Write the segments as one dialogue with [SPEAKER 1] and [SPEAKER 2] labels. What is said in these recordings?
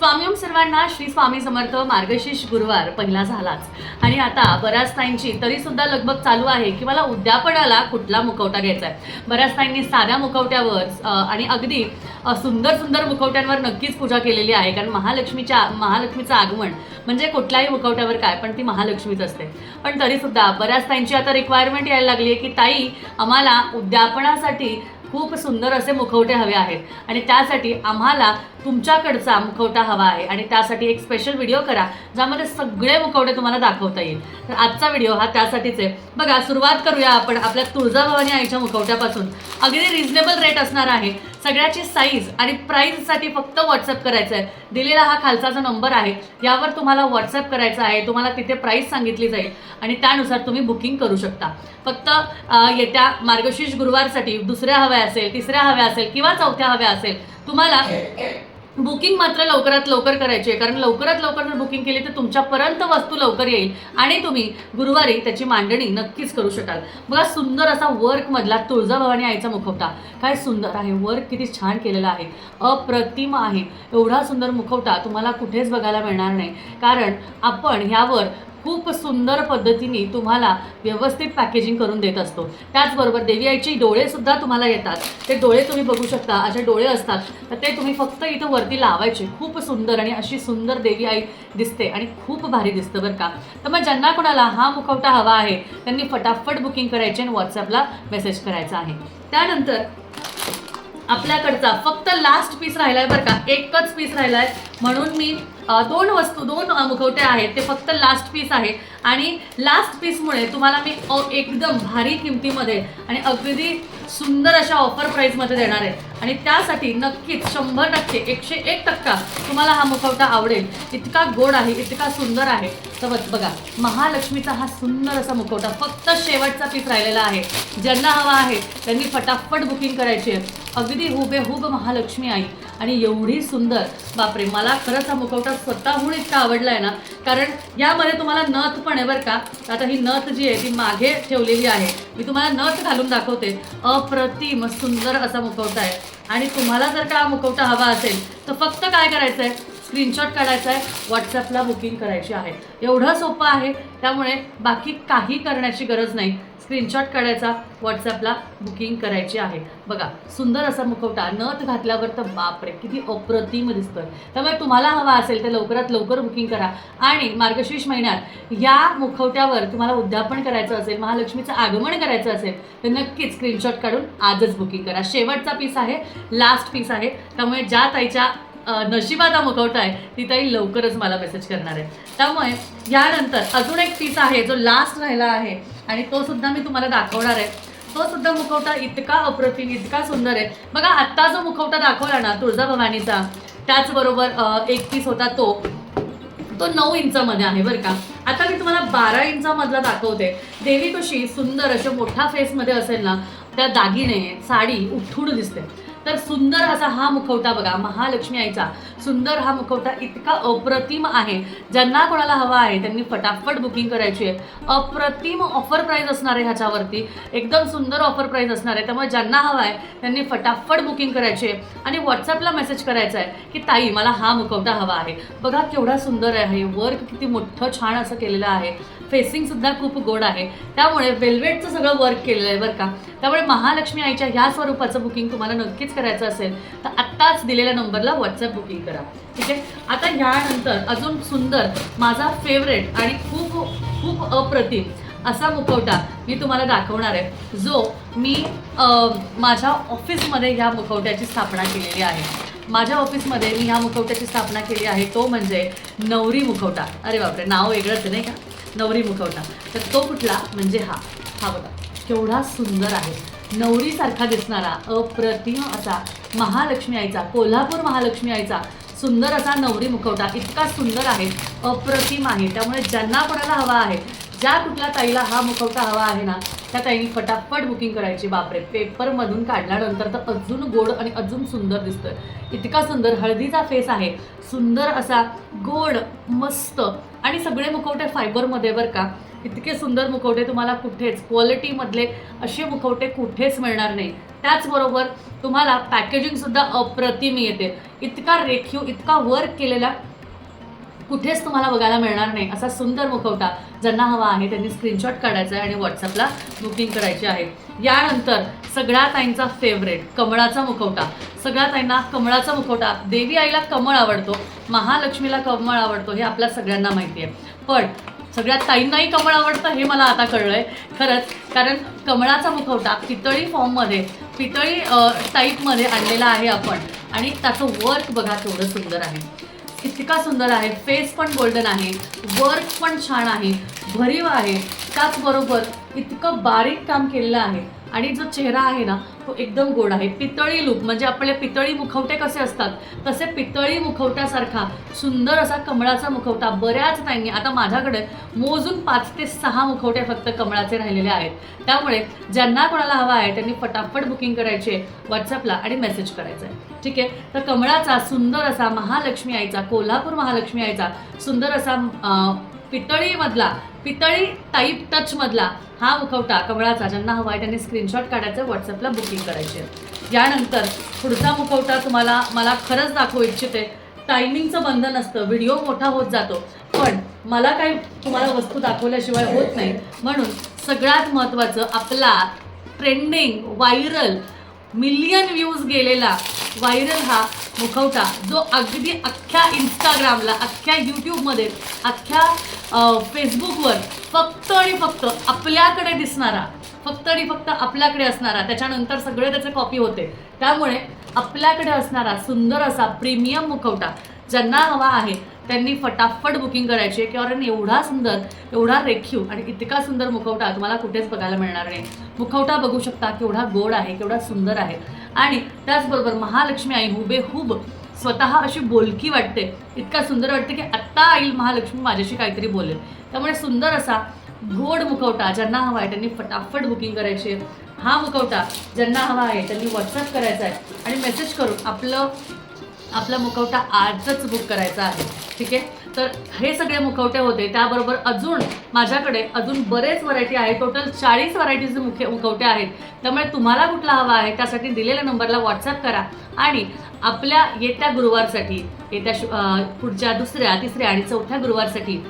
[SPEAKER 1] स्वामी सर्वांना श्री स्वामी समर्थ मार्गशीर्ष गुरुवार पहिला झालाच. आणि आता बऱ्याच ताईंची तरी सुद्धा लगबग चालू आहे की मला उद्यापणाला कुठला मुखवटा घ्यायचा आहे. बऱ्याच ताईंनी साध्या मुखवट्यावर आणि अगदी सुंदर सुंदर मुखवट्यांवर नक्कीच पूजा केलेली आहे. कारण महालक्ष्मीच्या महालक्ष्मीचं आगमन म्हणजे कुठल्याही मुखवट्यावर काय पण ती महालक्ष्मीच असते. पण तरीसुद्धा बऱ्याच ताईंची आता रिक्वायरमेंट यायला लागली आहे की ताई आम्हाला उद्यापणासाठी खूप सुंदर असे मुखवटे हवे आहेत. आणि त्यासाठी आम्हाला तुमच्याकडचा मुखवटा हवा आहे आणि त्यासाठी एक स्पेशल व्हिडिओ करा ज्यामध्ये सगळे मुखवटे तुम्हाला दाखवता येईल. तर आजचा व्हिडिओ हा त्यासाठीच आहे. बघा सुरुवात करूया आपण आपल्या तुळजाभवानी आईच्या मुखवट्यापासून. अगदी रिझनेबल रेट असणार आहे. सगळ्याची साईज आणि प्राईजसाठी फक्त व्हॉट्सअप करायचं आहे. दिलेला हा खालचा जो नंबर आहे. यावर तुम्हाला व्हॉट्सअप करायचा आहे. तुम्हाला तिथे प्राईस सांगितली जाईल. आणि त्यानुसार तुम्ही बुकिंग करू शकता. फक्त येत्या मार्गशीर्ष गुरुवारसाठी दुसऱ्या हव्या असेल तिसऱ्या हव्या असेल किंवा चौथ्या हव्या असेल तुम्हाला बुकिंग मात्र लवकरात लवकर करायची आहे. कारण लवकरात लवकर जर बुकिंग केली तर तुमच्यापर्यंत वस्तू लवकर येईल आणि तुम्ही गुरुवारी त्याची मांडणी नक्कीच करू शकाल. बघा सुंदर असा वर्कमधला तुळजाभवानी आईचा मुखवटा काय सुंदर आहे. वर्क किती छान केलेला आहे. अप्रतिम आहे. एवढा सुंदर मुखवटा तुम्हाला कुठेच बघायला मिळणार नाही. कारण आपण ह्यावर खूप सुंदर पद्धतीने तुम्हाला व्यवस्थित पॅकेजिंग करून देत असतो. त्याचबरोबर देवी आईची डोळेसुद्धा तुम्हाला येतात. ते डोळे तुम्ही बघू शकता असे डोळे असतात. तर ते तुम्ही फक्त इथं वरती लावायचे. खूप सुंदर आणि अशी सुंदर देवी आई दिसते आणि खूप भारी दिसतं बरं का. तर मग ज्यांना कोणाला हा मुखवटा हवा आहे त्यांनी फटाफट बुकिंग करायची आणि व्हॉट्सअपला मेसेज करायचा आहे. त्यानंतर आपल्याकडचा फक्त लास्ट पीस राहिला आहे बरं का. एकच पीस राहिला आहे म्हणून मी दोन वस्तू दोन मुखवटे आहेत. ते फक्त लास्ट पीस आहे. आणि लास्ट पीसमुळे तुम्हाला मी एकदम भारी किमतीमध्ये आणि अगदी सुंदर अशा ऑफर प्राईजमध्ये देणार आहे. आणि त्यासाठी नक्कीच शंभर टक्के एकशे एक टक्का तुम्हाला हा मुखवटा आवडेल. इतका गोड आहे इतका सुंदर आहे. तर बघा महालक्ष्मीचा हा सुंदर असा मुखवटा फक्त शेवटचा पीस राहिलेला आहे. ज्यांना हवा आहे त्यांनी फटाफट बुकिंग करायची आहे. अगदी हुबेहूब महालक्ष्मी आई आणि एवढी सुंदर. बापरे मला खरंच हा मुखवटा स्वतःहून इतका आवडला आहे ना. कारण यामध्ये तुम्हाला नथ पण आहे बरं का. आता ही नथ जी आहे ती मागे ठेवलेली आहे. मी तुम्हाला नथ घालून दाखवते. अप्रतिम सुंदर असा मुखवटा आहे. आणि तुम्हाला जर का हा मुखवटा हवा असेल तर फक्त काय करायचं आहे स्क्रीनशॉट काढायचा आहे व्हॉट्सअपला बुकिंग करायची आहे. एवढं सोपं आहे त्यामुळे बाकी काही करण्याची गरज नाही. स्क्रीनशॉट काढायचा व्हॉट्सॲपला बुकिंग करायची आहे. बघा सुंदर असा मुखवटा नथ घातल्यावर तर बापरे किती अप्रतिम दिसतोय. त्यामुळे तुम्हाला हवा असेल तर लवकरात लवकर बुकिंग करा. आणि मार्गशीर्ष महिन्यात या मुखवट्यावर तुम्हाला उद्यापन करायचं असेल महालक्ष्मीचं आगमन करायचं असेल तर नक्कीच स्क्रीनशॉट काढून आजच बुकिंग करा. शेवटचा पीस आहे लास्ट पीस आहे. त्यामुळे ज्या ताईच्या नशिबाचा मुखवटा आहे. ती ताई लवकरच मला मेसेज करणार आहे. त्यामुळे यानंतर अजून एक पीस आहे जो लास्ट राहिला आहे आणि तो सुद्धा मी तुम्हाला दाखवणार आहे. तो सुद्धा मुखवटा इतका अप्रतिम इतका सुंदर आहे. बघा आत्ता जो मुखवटा दाखवला ना तुळजाभवानीचा त्याचबरोबर एक पीस होता तो. तो नऊ इंचामध्ये आहे बरं का. आता मी तुम्हाला बारा इंचामधला दाखवते. देवी कशी सुंदर अशा मोठ्या फेसमध्ये असेल ना त्या दागिने साडी उठून दिसते. तर सुंदर असा हा मुखवटा बघा महालक्ष्मी आईचा. सुंदर हा मुखवटा इतका अप्रतिम आहे. ज्यांना कोणाला हवा आहे त्यांनी फटाफट बुकिंग करायची आहे. अप्रतिम ऑफर प्राईज असणार आहे ह्याच्यावरती. एकदम सुंदर ऑफर प्राईज असणार आहे. त्यामुळे ज्यांना हवा आहे त्यांनी फटाफट बुकिंग करायची आहे. आणि व्हॉट्सअपला मेसेज करायचा आहे की ताई मला हा मुखवटा हवा आहे. बघा केवढा सुंदर आहे. वर्क किती मोठं छान असं केलेलं आहे. फेसिंगसुद्धा खूप गोड आहे. त्यामुळे वेल्वेटचं सगळं वर्क केलेलं आहे बरं का. त्यामुळे महालक्ष्मी आईच्या ह्या स्वरूपाचं बुकिंग तुम्हाला नक्कीच करायचं असेल तर आत्ताच दिलेल्या नंबरला व्हॉट्सअप बुकिंग करा. ठीक आहे? आता ह्यानंतर अजून सुंदर माझा फेवरेट आणि खूप खूप अप्रतिम असा मुखवटा मी तुम्हाला दाखवणार आहे. जो मी माझ्या ऑफिसमध्ये ह्या मुखवट्याची स्थापना केलेली आहे. माझ्या ऑफिसमध्ये मी ह्या मुखवट्याची स्थापना केली आहे तो म्हणजे नवरी मुखवटा. अरे बापरे नाव वेगळंच आहे नाही का? नवरी मुखवटा. तर तो कुठला? म्हणजे हा. हा बघा. केवढा सुंदर आहे. नवरीसारखा दिसणारा अप्रतिम असा महालक्ष्मी आईचा कोल्हापूर महालक्ष्मी आईचा सुंदर असा नवरी मुखवटा. इतका सुंदर आहे. अप्रतिम आहे. त्यामुळे ज्यांना कोणाला हवा आहे ज्या कुठल्या ताईला हा मुखवटा हवा आहे ना त्या ताईने फटाफट बुकिंग करायची. बापरे पेपरमधून काढल्यानंतर तर अजून गोड आणि अजून सुंदर दिसतोय. इतका सुंदर हळदीचा फेस आहे. सुंदर असा गोड मस्त. आणि सगळे मुखवटे फायबरमध्ये बरं का. इतके सुंदर मुखवटे तुम्हाला कुठेच क्वालिटीमधले असे मुखवटे कुठेच मिळणार नाही. त्याचबरोबर तुम्हाला पॅकेजिंगसुद्धा अप्रतिम येते. इतका रेखीव इतका वर्क केलेला कुठेच तुम्हाला बघायला मिळणार नाही असा सुंदर मुखवटा ज्यांना हवा आहे त्यांनी स्क्रीनशॉट काढायचा आहे आणि व्हॉट्सअपला बुकिंग करायची आहे. यानंतर सगळ्या ताईंचा फेवरेट कमळाचा मुखवटा. सगळ्या ताईंना कमळाचा मुखवटा. देवी आईला कमळ आवडतो महालक्ष्मीला कमळ आवडतो हे आपल्या सगळ्यांना माहिती आहे. पण सगळ्या ताईंनाही कमळ आवडतं हे मला आता कळलंय. खरंच कारण कमळाचा मुखवटा पितळी फॉर्ममध्ये पितळी टाईपमध्ये आणलेला आहे आपण. आणि त्याचं वर्क बघा केवढं सुंदर आहे. इतका सुंदर आहे. फेस पण गोल्डन आहे. वर्क पण छान आहे. भरीव आहे. त्याचबरोबर इतकं बारीक काम केलेलं आहे. आणि जो चेहरा आहे ना तो एकदम गोड आहे. पितळी लूक म्हणजे आपले पितळी मुखवटे कसे असतात? तसे पितळी मुखवट्यासारखा सुंदर असा कमळाचा मुखवटा बऱ्याच नाही आता माझ्याकडे मोजून पाच ते सहा मुखवटे फक्त कमळाचे राहिलेले आहेत. त्यामुळे ज्यांना कोणाला हवा आहे त्यांनी फटाफट बुकिंग करायचे व्हॉट्सअपला आणि मेसेज करायचा आहे. ठीक आहे? तर कमळाचा सुंदर असा महालक्ष्मी आईचा कोल्हापूर महालक्ष्मी आईचा सुंदर असा पितळीमधला पितळी टाईप टचमधला हा मुखवटा कमळाचा ज्यांना हवा आहे त्यांनी स्क्रीनशॉट काढायचं व्हॉट्सअपला बुकिंग करायची. आहे यानंतर पुढचा मुखवटा तुम्हाला मला खरंच दाखवू इच्छिते. टायमिंगचं बंधन असतं व्हिडिओ मोठा होत जातो. पण मला काही तुम्हाला वस्तू दाखवल्याशिवाय होत नाही. म्हणून सगळ्यात महत्त्वाचं आपला ट्रेंडिंग व्हायरल मिलियन व्ह्यूज गेलेला व्हायरल हा मुखवटा जो अगदी अख्ख्या इंस्टाग्रामला अख्ख्या यूट्यूबमध्ये अख्ख्या फेसबुकवर फक्त आणि फक्त आपल्याकडे दिसणारा फक्त आणि फक्त आपल्याकडे असणारा त्याच्यानंतर सगळे त्याचे कॉपी होते. त्यामुळे आपल्याकडे असणारा सुंदर असा प्रीमियम मुखवटा ज्यांना हवा आहे त्यांनी फटाफट बुकिंग करायची आहे. कारण एवढा सुंदर एवढा रेखीव आणि इतका सुंदर मुखवटा तुम्हाला कुठेच बघायला मिळणार नाही. मुखवटा बघू शकता केवढा गोड आहे केवढा सुंदर आहे. आणि त्याचबरोबर महालक्ष्मी आई हुबेहूब स्वतः अशी बोलकी वाटते. इतका सुंदर वाटते की आत्ता आईल महालक्ष्मी माझ्याशी काहीतरी बोलेल. त्यामुळे सुंदर असा गोड मुखवटा ज्यांना हवा आहे त्यांनी फटाफट बुकिंग करायची. आहे हा मुखवटा ज्यांना हवा आहे त्यांनी व्हॉट्सअप करायचा आहे आणि मेसेज करून आपलं आपला मुखवटा आजच बुक करायचा आहे. ठीक आहे? तर हे सगळे मुखवटे होते. त्याबरोबर अजून माझ्याकडे अजून बरेच व्हरायटी आहे टोटल चाळीस व्हरायटीचे मुखे मुखवटे आहेत. त्यामुळे तुम्हाला कुठला हवा आहे त्यासाठी दिलेल्या नंबरला व्हॉट्सअप करा. आणि आपल्या येत्या गुरुवारसाठी येत्या शु- पुढच्या दुसऱ्या तिसऱ्या आणि चौथ्या गुरुवारसाठी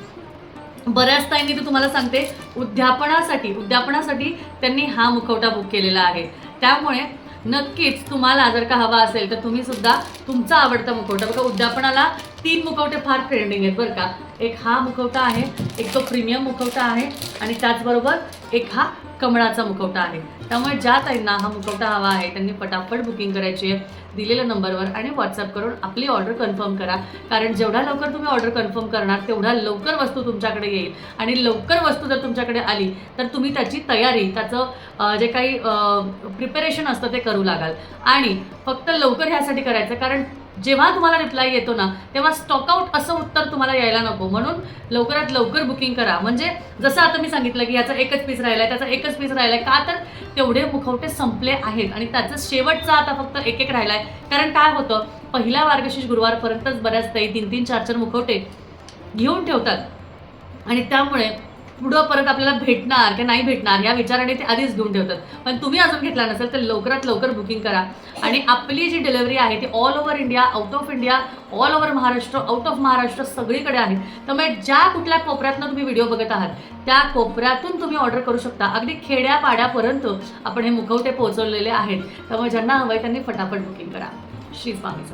[SPEAKER 1] बऱ्याच ताईंनी मी तुम्हाला सांगते. उद्यापनासाठी उद्यापनासाठी त्यांनी हा मुखवटा बुक केलेला आहे. त्यामुळे नक्कीच तुम्हाला जर का हवा असेल तर तुम्ही सुद्धा तुमचा आवडता मुखवटा बघा. उद्यापनाला तीन मुखवटे फार ट्रेंडिंग आहेत बरं का. एक हा मुखवटा आहे एक तो प्रीमियम मुखवटा आहे आणि त्याचबरोबर एक हा कमळाचा मुखवटा आहे. त्यामुळे ज्या ताईंना हा मुखवटा हवा आहे त्यांनी पटापट बुकिंग करायची आहे. दिलेल्या नंबरवर आणि व्हॉट्सअप करून आपली ऑर्डर कन्फर्म करा. कारण जेवढ्या लवकर तुम्ही ऑर्डर कन्फर्म करणार तेवढ्या लवकर वस्तू तुमच्याकडे येईल. आणि लवकर वस्तू जर तुमच्याकडे आली तर तुम्ही त्याची तयारी त्याचं जे काही प्रिपरेशन असतं ते करू लागाल. आणि फक्त लवकर ह्यासाठी करायचं कारण जेव्हा तुम्हाला रिप्लाय येतो ना तेव्हा स्टॉकआउट असं उत्तर तुम्हाला यायला नको. म्हणून लवकरात लवकर बुकिंग करा. म्हणजे जसं आता मी सांगितलं की याचा एकच पीस राहिला आहे त्याचा एकच पीस राहिला आहे का तर तेवढे मुखवटे संपले आहेत. आणि त्याचं शेवटचा आता फक्त एक एक राहिला आहे कारण काय होतं पहिल्या मार्गशीर्ष गुरुवारपर्यंतच बऱ्याच ताई तीन तीन चार चार मुखवटे घेऊन ठेवतात. आणि त्यामुळे पुढं परत आपल्याला भेटणार की नाही भेटणार या विचाराने ते आधीच घेऊन ठेवतात. पण तुम्ही अजून घेतला नसेल तर लवकरात लवकर बुकिंग करा. आणि आपली जी डिलेवरी आहे ती all over India out of India all over Maharashtra out of Maharashtra सगळीकडे आहे. त्यामुळे ज्या कुठल्या कोपऱ्यातनं तुम्ही व्हिडिओ बघत आहात त्या कोपऱ्यातून तुम्ही ऑर्डर करू शकता. अगदी खेड्यापाड्यापर्यंत आपण हे मुखवटे पोहोचवलेले आहेत. त्यामुळे ज्यांना हवं आहे त्यांनी फटाफट बुकिंग करा. श्री स्वामी